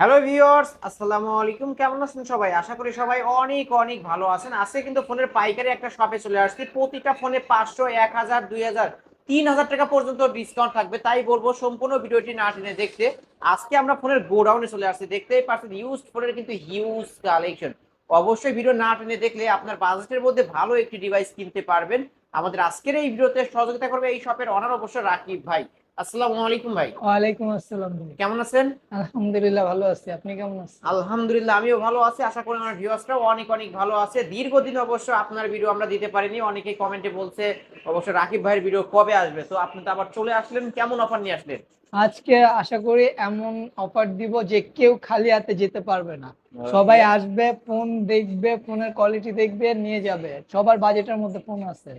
Hello viewers আসসালামু আলাইকুম কেমন আছেন সবাই? আশা করি সবাই অনেক অনেক ভালো আছেন। আজকে কিন্তু ফোনের পাইকারি একটা শপে চলে আসছি। প্রতিটা ফোনে পাঁচশো, এক হাজার, দুই হাজার, তিন হাজার টাকা পর্যন্ত ডিসকাউন্ট থাকবে। তাই বলব, সম্পূর্ণ ভিডিওটি না টেনে দেখতে। আজকে আমরা ফোনের গোডাউনে চলে আসছি। দেখতেই পাচ্ছেন ইউজ ফোনের কিন্তু হিউজ কালেকশন অবশ্যই ভিডিও না টেনে দেখলে আপনার বাজেটের মধ্যে ভালো একটি ডিভাইস কিনতে পারবেন। আমাদের আজকের এই ভিডিওতে সহযোগিতা করবে এই শপের অনার অবশ্য রাকিব ভাই। আসসালামু আলাইকুম ভাই। ওয়ালাইকুম আসসালাম কেমন আছেন? আলহামদুলিল্লাহ ভালো আছি। আপনি কেমন আছেন? আলহামদুলিল্লাহ আমিও ভালো আছি। আশা করি আমার ভিউয়ার্সরাও অনেক অনেক ভালো আছে। দীর্ঘদিন অবশ্য আপনার ভিডিও আমরা দিতে পারিনি। অনেকে কমেন্টে বলছে অবশ্য রাকিব ভাইয়ের ভিডিও কবে আসবে? তো আপনি তো আবার চলে আসলেন। কেমন অফার নিয়ে আসলেন? আজকে আশা করি এমন অফার দিব যে কেউ খালি হাতে যেতে পারবে না। সবাই আসবে ফোন দেখবে ফোনের কোয়ালিটি দেখবে নিয়ে যাবে। সবার বাজেটের মধ্যে ফোন আছে।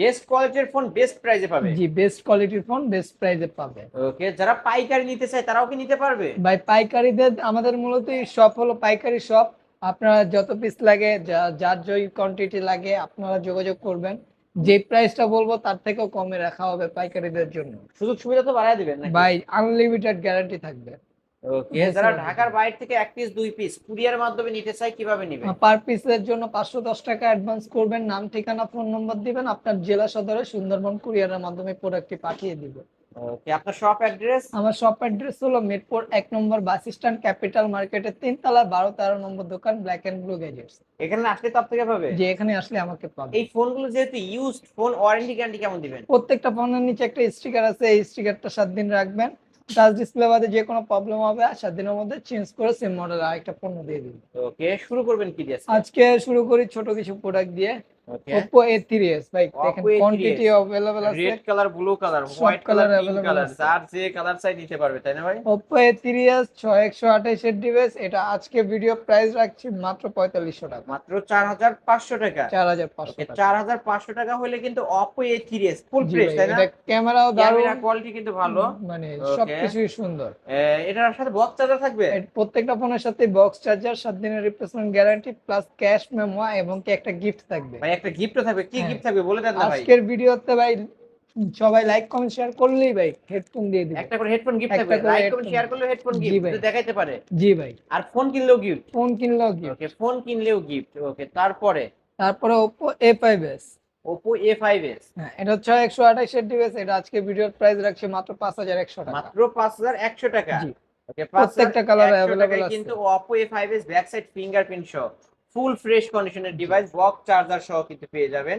বেস্ট কোয়ালিটির ফোন বেস্ট প্রাইসে পাবে। জি বেস্ট কোয়ালিটির ফোন বেস্ট প্রাইসে পাবে। ওকে যারা পাইকারি নিতে চায় তারাও কি নিতে পারবে? ভাই পাইকারিদের আমাদের মূলত শপ হলো পাইকারি শপ আপনারা যত পিস লাগে যার যেই কোয়ান্টিটি লাগে আপনারা যোগাযোগ করবেন। যে প্রাইসটা বলব তার থেকেও কমে রাখা হবে পাইকারিদের জন্য। সুযোগ সুবিধা তো বাড়ায় দিবেন নাকি? ভাই আনলিমিটেড গ্যারান্টি থাকবে। ওকে যারা ঢাকার বাইরে থেকে এক পিস দুই পিস কুরিয়ার মাধ্যমে নিতে চায় কীভাবে নিবে? পার পিসের জন্য পাঁচশো দশ টাকা অ্যাডভান্স করবেন নাম ঠিকানা ফোন নম্বর দিবেন আপনার জেলা সদরে সুন্দরবন কুরিয়ারের মাধ্যমে প্রোডাক্টটি পাঠিয়ে দিব। ওকে আপনার শপ অ্যাড্রেস আমার শপ অ্যাড্রেস হলো মিরপুর এক নম্বর বাস স্ট্যান্ড ক্যাপিটাল মার্কেটের তিনতলা বারো তেরো নম্বর দোকান ব্ল্যাক এন্ড ব্লু গ্যাজেটস এখানে আসলে তো থেকে পাবে? যে এখানে আসলে আমাকে পাবে। এই ফোনগুলো যেহেতু ইউজড ফোন ওয়ারেন্টি গ্যারান্টি কেমন দিবেন? প্রত্যেকটা ফোনের নিচে একটা স্টিকার আছে এই স্টিকারটা সাত দিন রাখবেন। টাচ ডিসপ্লে বাদে যে কোনো প্রবলেম হবে আর সাত দিনের মধ্যে চেঞ্জ করে সেম মডেল আরেকটা পণ্য দিয়ে দিন ওকে শুরু করবেন কি দিয়ে আজকে? শুরু করি ছোট কিছু প্রোডাক্ট দিয়ে। Oppo A3s ভাই দেখেন Oppo A3s কোয়ান্টিটি अवेलेबल আছে রেড কালার ব্লু কালার সব white colour colour pink available colour আছে। যার যে কালার চাই নিতে পারবে তাই না ভাই Oppo A3s 6128 এর ডিভাইস এটা আজকে ভিডিও প্রাইস রাখছি মাত্র 4500 টাকা মাত্র চার হাজার পাঁচশো টাকা 4500 ওকে টাকা চার হাজার পাঁচশো টাকা হলে কিন্তু Oppo A থ্রিএস full G fresh ভাই, তাই না এটা ক্যামেরাও ক্যামেরা দারুণ কোয়ালিটি কিন্তু ভালো মানে Okay. সবকিছুই সুন্দর এ, এটার সাথে বক্স চার্জার থাকবে এর প্রত্যেকটা ফোনের সাথে বক্স চার্জার সাত দিনের replacement guarantee plus cash memo এবং কি একটা গিফট থাকবে ভাই একটা গিফটও থাকবে। কি হ্যাঁ। গিফট থাকবে বলে দেন না ভাই? আজকের ভিডিওতে ভাই সবাই লাইক কমেন্ট শেয়ার করলেই ভাই হেডফোন দিয়ে দিবে। একটা করে হেডফোন গিফট থাকবে। লাইক কমেন্ট শেয়ার করলে হেডফোন গিফট। দেখাইতে পারে। জি ভাই। আর ফোন কিনলেও গিফট ফোন কিনলেও গিফট ওকে ফোন কিনলেও গিফট ওকে তারপরে? তারপরে Oppo A5s Oppo A five S হ্যাঁ এটা হচ্ছে একশো আঠাশ এর ডিভাইস এটা আজকে ভিডিওর প্রাইস রাখছে মাত্র পাঁচ হাজার একশো টাকা। মাত্র পাঁচ হাজার একশো টাকা। জি। ওকে প্রত্যেকটা colour available আছে। কিন্তু five S back side fingerprint সহ। ফুল ফ্রেশ কন্ডিশনের ডিভাইস বক্স চার্জার সহ কিন্তু পেয়ে যাবেন।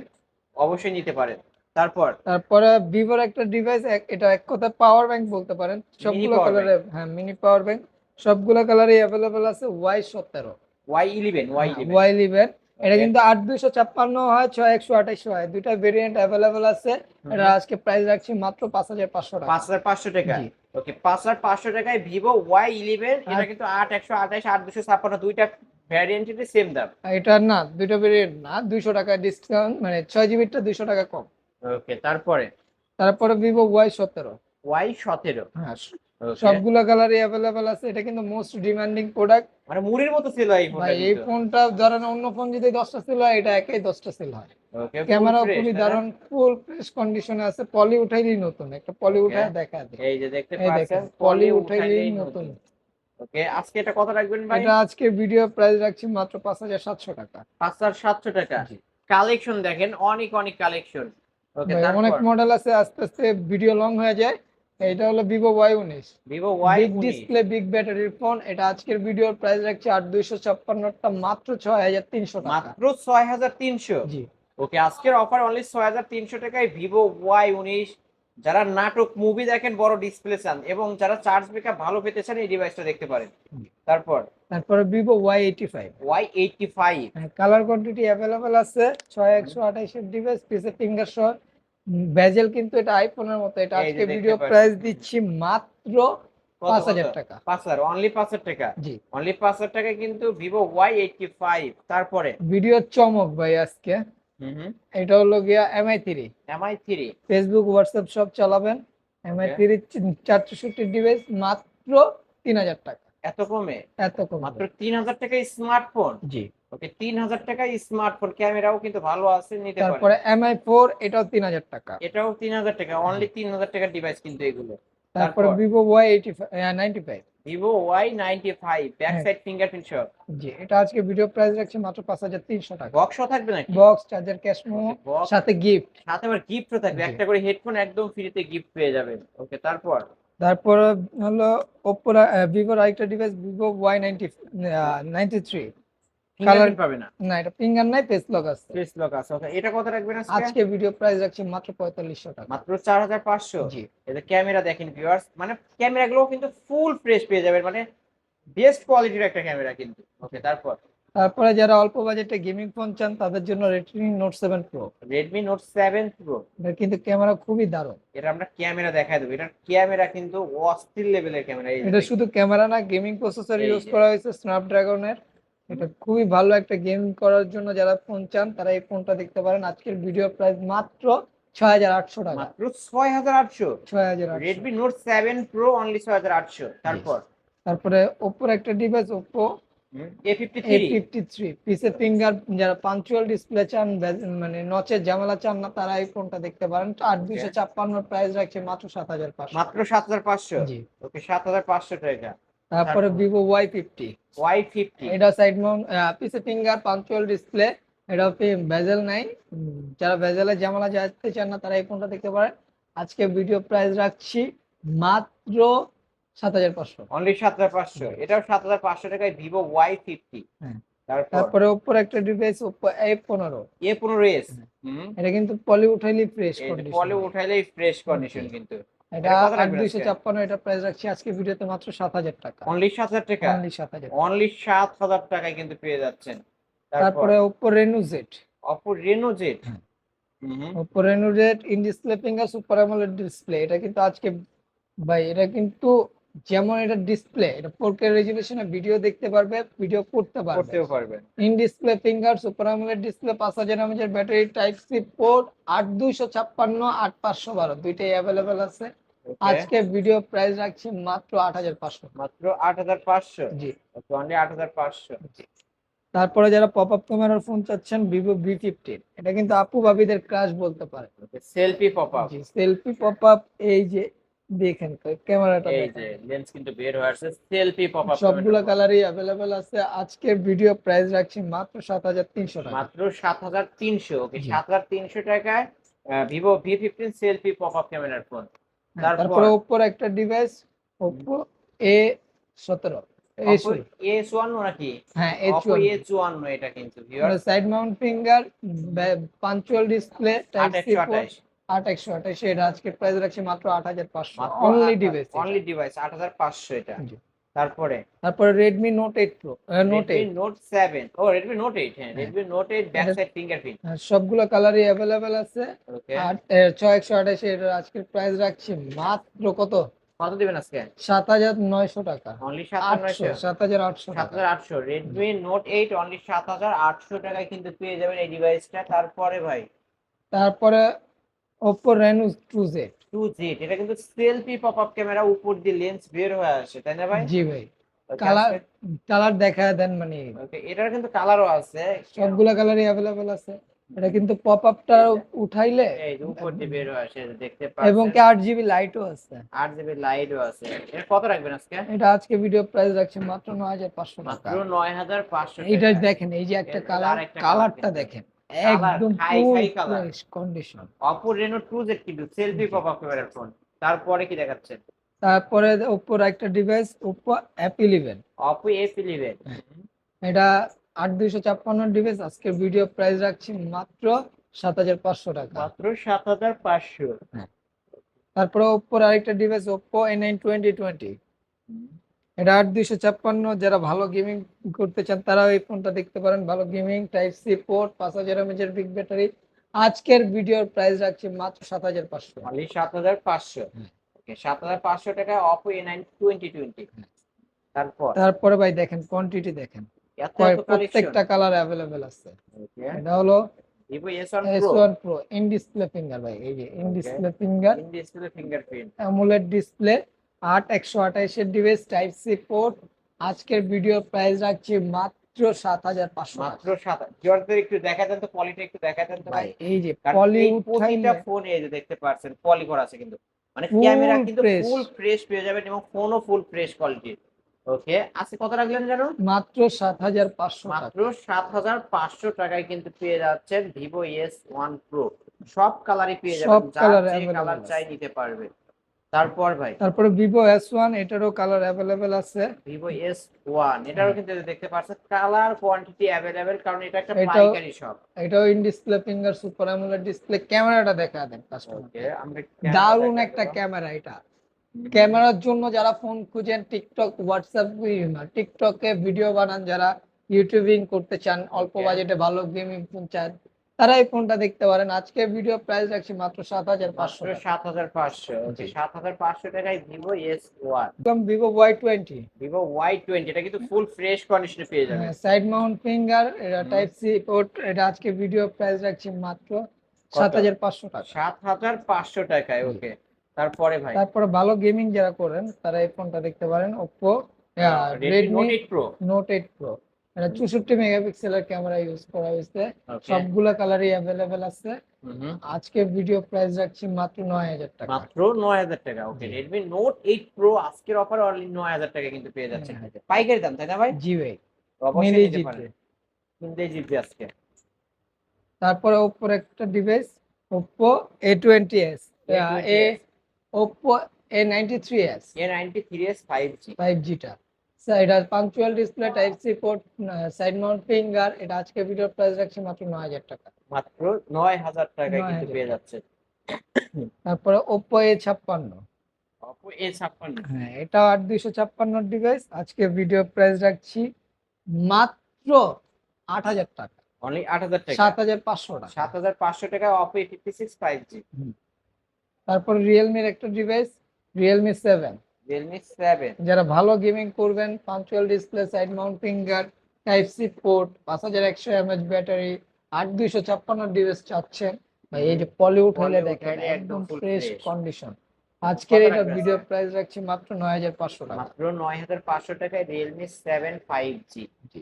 অবশ্যই নিতে পারেন। তারপর? তারপরে ভিভোর একটা ডিভাইস এটা এক কথা পাওয়ার ব্যাংক বলতে পারেন। সবগুলো কালারে হ্যাঁ মিনি পাওয়ার ব্যাংক সবগুলো কালারে অ্যাভেলেবল আছে ওয়াই সতেরো। Y eleven Y Y eleven এটা কিন্তু আট দুইশো ছাপ্পান্ন হয় ছয় একশো আঠাশ হয়। দুইটা ভেরিয়েন্ট অ্যাভেলেবল আছে। এটা আজকে প্রাইস রাখছি মাত্র পাঁচ হাজার পাঁচশো টাকা। পাঁচ হাজার পাঁচশো টাকা। ওকে পাঁচ হাজার পাঁচশো টাকায় ভিভো ওয়াই ইলেভেন এটা কিন্তু আট একশো আঠাশ আট দুশো ছাপ্পান্ন দুইটা ভ্যারিয়েন্টের সেম দাম। এটা না দুইটা ভেরিয়েন্ট না দুইশো টাকা ডিসকাউন্ট মানে ছয় জিবিটা দুইশো টাকা কম। ওকে তারপরে? তারপরে ভিভো ওয়াই সতেরো। ওয়াই সতেরো? হ্যাঁ সবগুলো কালারই অ্যাভেলেবল আছে এটা কিন্তু মোস্ট ডিমান্ডিং প্রোডাক্ট মানে মুড়ির মতো ফোনটা ভাই এই ফোনটা ধরেন অন্য ফোন যদি দশটা সেল হয় এটা একাই দশটা সেল হয়। ক্যামেরা খুবই দারুণ ফুল ফ্রেশ কন্ডিশনে আছে পলি উঠাইলেই নতুন একটা পলি উঠায় দেখা যায়। এই যে দেখতে পাচ্ছেন পলি উঠাইলেই নতুন। ওকে আজকে এটা কত রাখবেন ভাই? এটা আজকে ভিডিও প্রাইস রাখছি মাত্র পাঁচ হাজার সাতশো টাকা। পাঁচ হাজার সাতশো টাকা। কালেকশন দেখেন অনেক অনেক কালেকশন ওকে অনেক মডেল আছে আস্তে আস্তে ভিডিও লং হয়ে যায়। এটা হলো ভিভো ওয়াই উনিশ। Vivo Y big display big ব্যাটারির ফোন এটা আজকের ভিডিওর প্রাইস রাখছি আট দুইশো ছাপ্পান্নটা মাত্র ছয় হাজার তিনশো মাত্র ছয় হাজার তিনশো? জি। ওকে আজকের অফার অনলি ছয় হাজার তিনশো টাকায় ভিভো ওয়াই উনিশ। যারা নাটক মুভি দেখেন বড় ডিসপ্লে চান এবং যারা চার্জ ব্যাকআপ ভালো পেতে চান এই ডিভাইসটা দেখতে পারেন। তারপর? তারপরে Vivo Y eighty five Y eighty five colour quantity available আছে ছয় একশো আঠাইশের ডিভাইস পিসে ফিঙ্গার সহ। বেজেল কিন্তু এটা আইফোনের মতো এটা আজকে ভিডিও। প্রাইস দিচ্ছি মাত্র পাঁচ হাজার টাকা। পাঁচ হাজার অনলি পাঁচ হাজার টাকা? জি। অনলি পাঁচ হাজার টাকায় কিন্তু ভিভো ওয়াই এইটটি ফাইভ তারপরে? ভিডিও চমক ভাই আজকে। এটা হলো গিয়া MI three MI three Facebook WhatsApp সব চালাবেন। এমআই. থ্রি চারশোষট্টির ডিভাইস মাত্র তিন হাজার টাকা। এত কমে? এত কম। মাত্র তিন হাজার টাকায় স্মার্টফোন জি। ওকে তিন হাজার টাকায় স্মার্টফোন ক্যামেরাও কিন্তু ভালো আছে নিতে পারেন। তারপরে এমআই ফোর এটাও তিন হাজার টাকা। এটাও তিন হাজার টাকা অনলি তিন হাজার টাকার ডিভাইস কিন্তু এগুলো। তারপরে তারপর? Vivo Y eighty ninety five Vivo Y ninety five back. Side fingerprint সহ জি এটা আজকে ভিডিও প্রাইস রাখছে মাত্র পাঁচ হাজার তিনশো টাকা। বক্স থাকবে নাকি? বক্স চার্জার ক্যাশ সাথে গিফট সাথে আবার গিফটও থাকবে। একটা করে হেডফোন একদম ফ্রিতে গিফট পেয়ে যাবেন ওকে তারপর? তারপর হলো ওপো ভিভোর আরেকটা device Vivo Y ninety ninety three fingerprint পাবে না। না এটা ফিঙ্গার নাই পেস লক আছে। ফেস লক আছে ওকে এটা কত রাখবেন আজকে? আজকে ভিডিও প্রাইস রাখছি মাত্র টাকা। মাত্র জি। এটা ক্যামেরা দেখেন ভিউয়ার্স মানে ক্যামেরাগুলো কিন্তু ফুল ফ্রেশ পেয়ে যাবেন মানে বেস্ট কোয়ালিটির একটা ক্যামেরা কিন্তু। ওকে তারপর? তারপরে যারা অল্প বাজেটে গেমিং ফোন চান তাদের জন্য Redmi note seven pro Redmi note seven pro এটা কিন্তু ক্যামেরা খুবই দারুণ। এটা আমরা ক্যামেরা দেখাই দেবো। এটার ক্যামেরা কিন্তু অস্থির লেভেলের ক্যামেরা এটা শুধু ক্যামেরা না গেমিং প্রসেসর ইউজ করা হয়েছে স্ন্যাপড্রাগনের এটা খুবই ভালো একটা গেম করার জন্য যারা ফোন চান তারা এই ফোনটা দেখতে পারেন। আজকের ভিডিও প্রাইস মাত্র ছয় হাজার আটশো টাকা। মাত্র ছয় হাজার আটশো। ছয় হাজার Redmi note seven pro only ছয় হাজার আটশো। তারপর? তারপরে ওপ্পোর একটা device Oppo A fifty three পিসে ফিঙ্গার যারা পাঞ্চুয়াল ডিসপ্লে চান মানে নচের ঝামেলা চান না তারা এই ফোনটা দেখতে পারেন। আট দুইশো ছাপ্পান্ন প্রাইস রাখছে মাত্র সাত হাজার পাঁচশো। মাত্র সাত হাজার পাঁচশো? ওকে সাত হাজার পাঁচশো টাকা তারপরে? Vivo Y fifty Y fifty এটা সাইড মাউন্ট পিসে ফিঙ্গার পাঞ্চুয়াল ডিসপ্লে এটা ভেজেল নাই যারা ভেজেলের ঝামেলা যাতে চান না তারা এই ফোনটা দেখতে পারেন। আজকে ভিডিও প্রাইস রাখছি মাত্র সাত হাজার পাঁচশো। অনলি সাত হাজার পাঁচশো। এটাও সাত হাজার পাঁচশো টাকায় ভিভো ওয়াই ফিফটি। তারপরে? ওপ্পোর একটা ডিভাইস ওপ্পো এ পনেরো এ পনেরো এস এটা কিন্তু পলি উঠাইলি ফ্রেশ পলে উঠাইলেই ফ্রেশ কন্ডিশন কিন্তু। এটা এটা কত আট রাখবেন দুইশো আজকে? ছাপ্পান্ন এটা প্রাইস রাখছি আজকে ভিডিওতে মাত্র সাত হাজার টাকা। অনলি সাত হাজার টাকা? অনলি সাত হাজার অনলি সাত হাজার টাকায় কিন্তু পেয়ে যাচ্ছেন। তারপরে? Oppo Reno Z Oppo Reno Z. Hmm. Reno Z in display finger super AMOLED display এটা কিন্তু আজকে ভাই এটা কিন্তু যেমন এটা ডিসপ্লে এটা ফোর কে রেজুলেশনে ভিডিও দেখতে পারবে ভিডিও করতে পারবে। করতেও পারবেন in display finger super AMOLED display পাঁচ হাজার এমএচের ব্যাটারি টাইপ সি পোর্ট আট দুইশো ছাপ্পান্ন আট পাঁচশো বারো। দুইটাই অ্যাভেলেবেল আছে। আজকে ভিডিও প্রাইস রাখছি মাত্র আট হাজার পাঁচশো। মাত্র আট হাজার পাঁচশো? জি। অনলি আট হাজার পাঁচশো। তারপরে যারা পপ আপ ক্যামেরার ফোন চাচ্ছেন ভিভো ভি ফিফটিন এটা কিন্তু আপু ভাবিদের ক্রাশ বলতে পারে। সেলফি পপ আপ জি সেলফি পপ আপ এই যে দেখেন ক্যামেরাটা এই যে লেন্স কিন্তু বের হয়ে আসছে সেলফি পপ আপ সবগুলো কালারই অ্যাভেলেবেল আছে। আজকের ভিডিও প্রাইস রাখছি মাত্র সাত হাজার তিনশো টাকা। মাত্র সাত হাজার তিনশো। ওকে জি। সাত হাজার তিনশো টাকায় Vivo V fifteen selfie pop up ক্যামেরার ফোন তারপর? তারপরে ওপ্পোর একটা ডিভাইস ওপ্পো এ সতেরো নাকি? হ্যাঁ এটা কিন্তু side mount finger punch hole display আট একশো আঠাশ। এটা আজকের প্রাইস রাখছি মাত্র আট হাজার পাঁচশো। অনলি ডিভাইস অনলি ডিভাইস আট হাজার পাঁচশো এটা। তারপরে? তারপরে note eight pro note Redmi eight note seven ও রেডমি নোট এইট হ্যাঁ হ্যাঁ। রেডমি নোট এইট ব্যাক এটা- সাইড ফিঙ্গারপ্রিন্ট সবগুলো কালারই অ্যাভেলেবেল আছে। ওকে আর এ, ছয় একশো আঠাশে আজকের প্রাইস রাখছি মাত্র কত? কত দিবেন আজকে? সাত হাজার নয়শো টাকা। অনলি সাত আটশো নয়শো। সাত হাজার আটশো সাত টাকা। হাজার আটশো। রেডমি নোট এইট অনলি সাত হাজার আটশো টাকায় কিন্তু পেয়ে যাবেন এই ডিভাইসটা তারপরে ভাই? তারপরে Reno two Z two Z এটা কিন্তু সেলফি পপ আপ ক্যামেরা উপর দিয়ে লেন্স বের হয়ে আসে তাই না ভাই? জি ভাই। কালার কালার দেখা দেন মানে। এটার কিন্তু কালারও আছে। সবগুলা কালারই অ্যাভেলেবেল আছে। এটা কিন্তু পপ আপটা উঠাইলে এই যে উপর দিয়ে বের হয়ে আসে দেখতে এবং কি পাচ্ছেন আট জিবি লাইটও আছে। আট জিবি লাইটও আছে। এটা কত রাখবেন আজকে? এটা আজকে ভিডিও প্রাইস রাখছে মাত্র নয় হাজার পাঁচশো টাকা। মাত্র নয় হাজার পাঁচশো এইটা দেখেন এই যে একটা কালার কালারটা দেখেন। একদম colour। Condition Oppo Reno two Z কিন্তু সেলফি পপ আপ ক্যামেরার ফোন তারপরে কি দেখাচ্ছেন তারপরে ওপ্পোর একটা device Oppo F Oppo eleven এটা আট দুইশো ছাপ্পান্ন ডিভাইস আজকের ভিডিও প্রাইস রাখছি মাত্র সাত হাজার পাঁচশো টাকা। মাত্র সাত হাজার পাঁচশো। তারপরে ওপ্পোর আরেকটা device Oppo A nine twenty twenty এটা আট দুইশো ছাপ্পান্ন যারা ভালো গেমিং করতে চান তারাও এই ফোনটা দেখতে পারেন। ভালো গেমিং টাইপ সি পোর্ট পাঁচ হাজার এমএচের বিগ ব্যাটারি আজকের ভিডিওর প্রাইস রাখছি মাত্র সাত হাজার পাঁচশো। অনলি সাত হাজার পাঁচশো। সাত হাজার পাঁচশো টাকা Oppo A nine twenty twenty তারপর? তারপরে ভাই দেখেন কোয়ান্টিটি দেখেন। প্রত্যেকটা কালার অ্যাভেলেবেল আছে। এটা হলো Vivo S one S pro one pro in display finger ভাই এই যে in display finger in display fingerprint AMOLED display আট একশো আঠাইশের ডিভাইস টাইপ সি পোর্ট আজকের ভিডিও প্রাইস রাখছি মাত্র সাত হাজার পাঁচশো মাত্র সাত জর্জের একটু দেখা দেন তো পলিটা একটু দেখা দেন তো ভাই এই যে পলি প্রতিটা ফোন এই যে দেখতে পাচ্ছেন পলি করা আছে কিন্তু। মানে ক্যামেরা কিন্তু। ফুল ফ্রেশ পেয়ে যাবেন এবং ফোনও ফুল ফ্রেশ কোয়ালিটির ওকে আজকে কত রাখলেন জানো? মাত্র সাত হাজার পাঁচশো মাত্র সাত হাজার পাঁচশো টাকায় কিন্তু পেয়ে যাচ্ছেন ভিভো এস ওয়ান প্রো সব কালারই পেয়ে যাবেন কালার। চাই নিতে পারবে। তারপর ভাই? তারপরে ভিভো এস ওয়ান এটারও কালার অ্যাভেলেবেল আছে। ভিভো এস ওয়ান এটারও কিন্তু দেখতে পাচ্ছেন কালার কোয়ান্টিটি অ্যাভেলেবেল কারণ এটা একটা পাইকারি শপ এটাও in display finger super AMOLED display ক্যামেরাটা দেখা দেন কাস্টমার ওকে আমরা দারুণ একটা ক্যামেরা এটা। ক্যামেরার জন্য যারা ফোন খুঁজেন টিকটক হোয়াটসঅ্যাপ টিকটকে ভিডিও বানান যারা ইউটিউবিং করতে চান অল্প বাজেটে ভালো গেমিং ফোন চান তারা এই ফোনটা দেখতে পারেন। আজকে ভিডিও প্রাইস রাখছি মাত্র সাত হাজার পাঁচশো সাত হাজার পাঁচশো। সাত হাজার পাঁচশো টাকায় ভিভো এস ওয়ান একদম Vivo Y twenty Vivo Y twenty এটা কিন্তু ফুল ফ্রেশ কন্ডিশনে পেয়ে যাবেন। সাইড মাউন্ট ফিঙ্গার এটা টাইপ সি পোর্ট এটা আজকে ভিডিও প্রাইস রাখছি মাত্র সাত হাজার পাঁচশো টাকা। সাত হাজার পাঁচশো টাকায় ওকে তারপরে ভাই? তারপরে ভালো গেমিং যারা করেন তারা এই ফোনটা দেখতে পারেন। Oppo Redmi Redmi note eight pro note eight pro এটা চৌষট্টি মেগাপিক্সেলের ক্যামেরা ইউজ করা হয়েছে। সবগুলা কালারই অ্যাভেলেবেল আছে। আজকে ভিডিও প্রাইস রাখছি মাত্র নয় হাজার টাকা। মাত্র নয় হাজার টাকা okay. Redmi note eight pro আজকের অফার অনলি নয় হাজার টাকা কিন্তু পেয়ে যাচ্ছেন হ্যাঁ। পাইকারি দাম তাই না ভাই? জি ভাই। অবশ্যই মিলিয়ে নিতে জিতবে। পারেন কিনতেই জিতবে আজকে। তারপরে ওপ্পোর একটা device Oppo A twenty S A Oppo A ninety three S A ninety three S five G five জিটা এটা punch hole display type C port side mount finger এটা আজকে ভিডিও প্রাইস রাখছি মাত্র নয় হাজার টাকা। মাত্র নয় হাজার টাকায় কিন্তু পেয়ে যাচ্ছে। তারপরে ওপ্পো এ ছাপ্পান্ন। অপো এ ছাপ্পান্ন। হ্যাঁ এটা আট দুইশো ছাপ্পান্ন ডিভাইস আজকে ভিডিও প্রাইস রাখছি মাত্র আট হাজার টাকা। অনলি আট হাজার টাকা। সাত হাজার পাঁচশো টাকা। সাত হাজার পাঁচশো টাকায় Oppo fifty six five G তারপর রিয়েলমির একটা device Realme seven Realme seven যারা ভালো গেমিং করবেন punch hole display side mount finger type C port পাঁচ হাজার একশো এমএচ ব্যাটারি আট দুইশো ছাপ্পান্ন ডিভাইস চাচ্ছেন। ভাই এই যে পলিউড হলে দেখেন একদম ফ্রেশ কন্ডিশন আজকের এটা ভিডিও প্রাইস রাখছি মাত্র নয় হাজার পাঁচশো টাকা। মাত্র নয় হাজার পাঁচশো টাকায় রিয়েলমি সেভেন ফাইভ জি জি।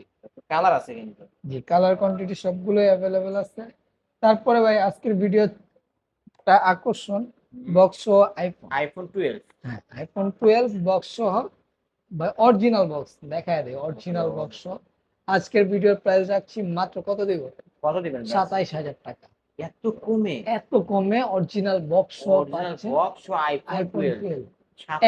কালার আছে কিন্তু। জি কালার কোয়ান্টিটি সবগুলোই অ্যাভেলেবেল আছে। তারপরে ভাই আজকের ভিডিওটা আকর্ষণ। বক্স সহ আইফোন আইফোন টুয়েলভ হ্যাঁ আইফোন টুয়েলভ বক্স সহ বা অরিজিনাল বক্স দেখা দেয় অরিজিনাল বক্স। আজকের ভিডিওর প্রাইস রাখছি মাত্র কত দেব? কত দিবেন সাতাইশ হাজার টাকা। এত কমে? এত কমে অরিজিনাল বক্স বক্স আইফোন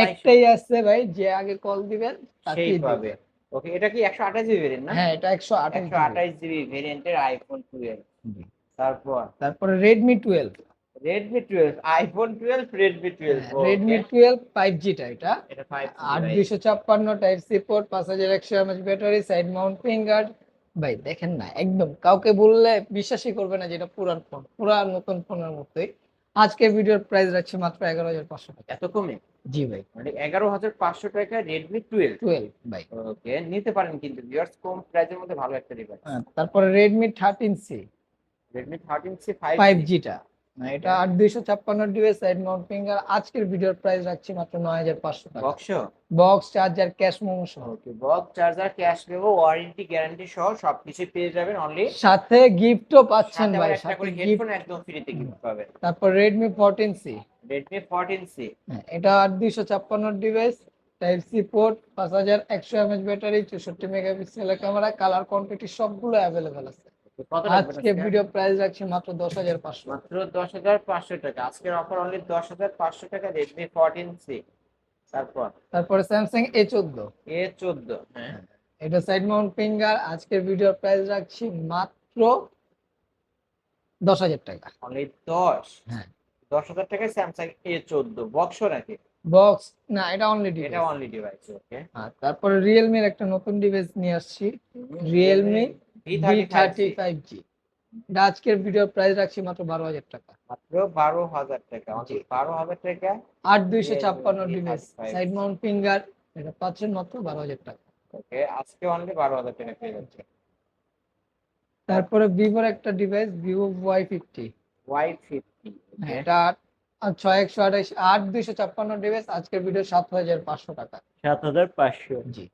একটাই আছে ভাই যে আগে কল দিবেন তাকেই পাবে। ওকে এটা কি 128 জিবি ভেরিয়েন্ট না? হ্যাঁ এটা 128 আঠাশ জিবি। ভেরিয়েন্টের আইফোন 12 তারপর? তারপরে Redmi twelve Redmi 12 iPhone 12 Redmi 12 Redmi 12 5G টা এটা। এটা 5G 8256 type C port 5100 mAh battery side mount finger ভাই দেখেন না একদম কাউকে বললে বিশ্বাসই করবে না যে এটা পুরান ফোন পুরান নতুন ফোনের মতোই। আজকে ভিডিওর প্রাইস রাখছে মাত্র 11500 টাকা। এত কমে? জি ভাই। মানে 11500 টাকা Redmi 12 12 ভাই। ওকে নিতে পারেন কিন্তু ভিউয়ার্স কম প্রাইসের মধ্যে ভালো একটা ডিভাইস হ্যাঁ, তারপরে Redmi 13C Redmi 13C 5G টা। এটা আট দুইশো ছাপ্পান্ন ডিভাইস সাইড মাউন্ট ফিঙ্গার আজকের ভিডিওর প্রাইস রাখছি মাত্র নয় হাজার পাঁচশো টাকা। Box box charger cash memo সহ। Box charger cash memo warranty guarantee সহ সবকিছু পেয়ে যাবেন অনলি সাথে গিফটও পাচ্ছেন ভাই সাথে গিফট হেডফোন একদম ফ্রিতে গিফট পাবেন। তারপর Redmi fourteen C Redmi fourteen C হ্যাঁ, এটা আট দুইশো ছাপ্পান্ন ডিভাইস টাইপ সি পোর্ট পাঁচ হাজার একশো এমএচ ব্যাটারি চৌষট্টি মেগাপিক্সেলের ক্যামেরা কালার কোয়ান্টিটি সবগুলো অ্যাভেলেবেল আছে। আজকে ভিডিও প্রাইস রাখছি মাত্র দশ হাজার পাঁচশো। মাত্র দশ হাজার পাঁচশো টাকা। আজকের অফার অনলি দশ হাজার পাঁচশো টাকা রেডমি ফোরটিন সি তারপর? তারপরে স্যামসাং এ চোদ্দ। এ চোদ্দ। হ্যাঁ। এটা সাইড মাউন্ট ফিঙ্গার আজকের ভিডিও প্রাইস রাখছি মাত্র দশ হাজার টাকা। অনলি দশ? হ্যাঁ। দশ হাজার টাকায় স্যামসাং এ চোদ্দ। বক্স নাকি? বক্স না এটা অনলি এটা অনলি ডিভাইস ওকে তারপরে রিয়েলমির একটা নতুন ডিভাইস নিয়ে আসছি। ফাইভ জি এটা আজকের ভিডিও প্রাইস রাখছি মাত্র বারো হাজার টাকা। মাত্র বারো হাজার টাকা বারো হাজার টাকা। আট দুইশো ছাপ্পান্ন ডিভাইস সাইড মাউন্ট ফিঙ্গার এটা পাচ্ছেন মাত্র বারো হাজার টাকা। ওকে আজকে অনলি বারো হাজার টাকা পেয়ে যাচ্ছে। তারপরে ভিভোর একটা device Vivo Y fifty Y fifty এটা ছয় একশো আঠাশ আট দুইশো ছাপ্পান্ন ডিভাইস আজকের ভিডিও সাত হাজার পাঁচশো টাকা। সাত হাজার পাঁচশো। জি।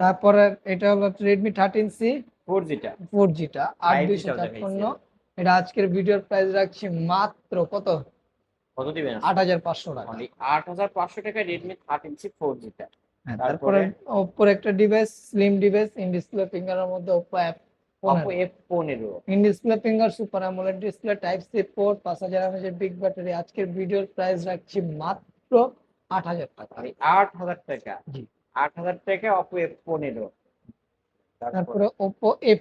তারপরে এটা হলো রেডমি থার্টিন সি ফোর জিটা ফোর জিটা আট 5G দুইশো ছাপ্পান্ন। এটা আজকের ভিডিওর প্রাইস রাখছি মাত্র কত? কত দিবেন? আট হাজার পাঁচশো টাকা। আট হাজার পাঁচশো টাকা রেডমি থার্টিন সি ফোর জিটা তারপরে? ওপ্পোর একটা device slim device in display ফিঙ্গারের মধ্যে ওপ্পো অ্যাপ এফ পনেরো। In display finger super AMOLED display type C port পাঁচ হাজার এমএচের বিগ ব্যাটারি আজকের ভিডিওর প্রাইস রাখছি মাত্র আট হাজার টাকা। মানে আট হাজার টাকা। জি। আট হাজার টাকা অপো এফ পনেরো। তারপরে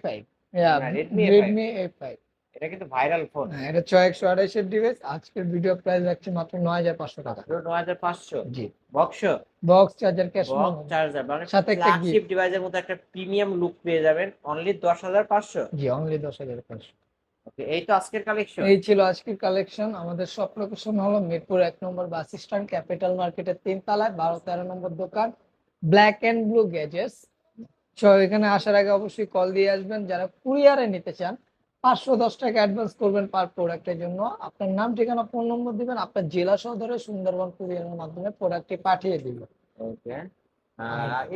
ফাইভ না, Redmi A5 এ ফাইভ এটা কিন্তু ভাইরাল ফোন এটা ছয় একশো আড়াইশের ডিভাইস আজকের ভিডিও প্রাইস রাখছি মাত্র নয় হাজার পাঁচশো টাকা। নয় হাজার পাঁচশো? জি। Box box charger cash box charger মানে সাথে একটা ফ্ল্যাগশিপ ডিভাইসের মতো একটা প্রিমিয়াম লুক পেয়ে যাবেন। অনলি দশ হাজার পাঁচশো? জি অনলি দশ হাজার পাঁচশো। এই তো আজকের কালেকশন এই ছিল আজকের কালেকশন আমাদের সব লোকেশন হলো মিরপুর এক নম্বর বাস স্ট্যান্ড ক্যাপিটাল মার্কেটের তিন তলায় বারো তেরো নম্বর দোকান। Black and blue gadgets so এখানে আসার আগে অবশ্যই কল দিয়ে আসবেন। যারা কুরিয়ারে নিতে চান পাঁচশো দশ টাকা অ্যাডভান্স করবেন পার প্রোডাক্টের জন্য। আপনার নাম ঠিকানা ফোন নম্বর দিবেন আপনার জেলা শহরে সুন্দরবন কুরিয়ারের মাধ্যমে প্রোডাক্টটি পাঠিয়ে দিবেন। ওকে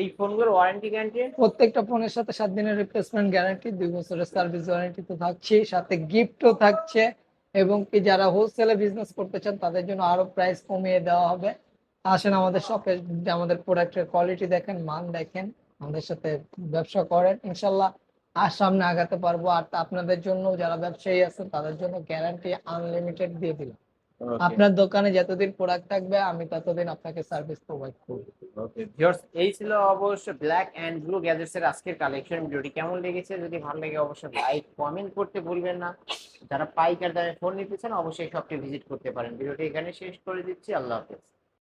এই ফোনগুলোর ওয়ারেন্টি গ্যারান্টি প্রত্যেকটা ফোনের সাথে সাত দিনের রিপ্লেসমেন্ট গ্যারান্টি দুই বছরের সার্ভিস ওয়ারেন্টি তো থাকছে সাথে গিফটও থাকছে এবং কি যারা হোলসেলে বিজনেস করতে চান তাদের জন্য আরও প্রাইস কমিয়ে দেওয়া হবে। আসেন আমাদের শপে আমাদের প্রোডাক্টের কোয়ালিটি দেখেন মান দেখেন আমাদের সাথে ব্যবসা করেন। ইনশাল্লাহ আর সামনে আগাতে পারব। আর আপনাদের জন্য যারা ব্যবসায়ী আছেন তাদের জন্য গ্যারান্টি আনলিমিটেড দিয়ে দিলাম। আপনার দোকানে যতদিন প্রোডাক্ট থাকবে আমি ততদিন আপনাকে সার্ভিস প্রোভাইড করব। ওকে ভিউয়ার্স এই ছিল অবশ্য ব্ল্যাক এন্ড ব্লু গ্যাজেটস এর আজকের কালেকশন ভিডিওটি কেমন লেগেছে? যদি ভালো লাগে অবশ্যই লাইক কমেন্ট করতে ভুলবেন না। যারা পাইকার দামে ফোন নিতে চান অবশ্যই শপটি ভিজিট করতে পারেন। ভিডিওটি এখানে শেষ করে দিচ্ছি। আল্লাহ হাফেজ।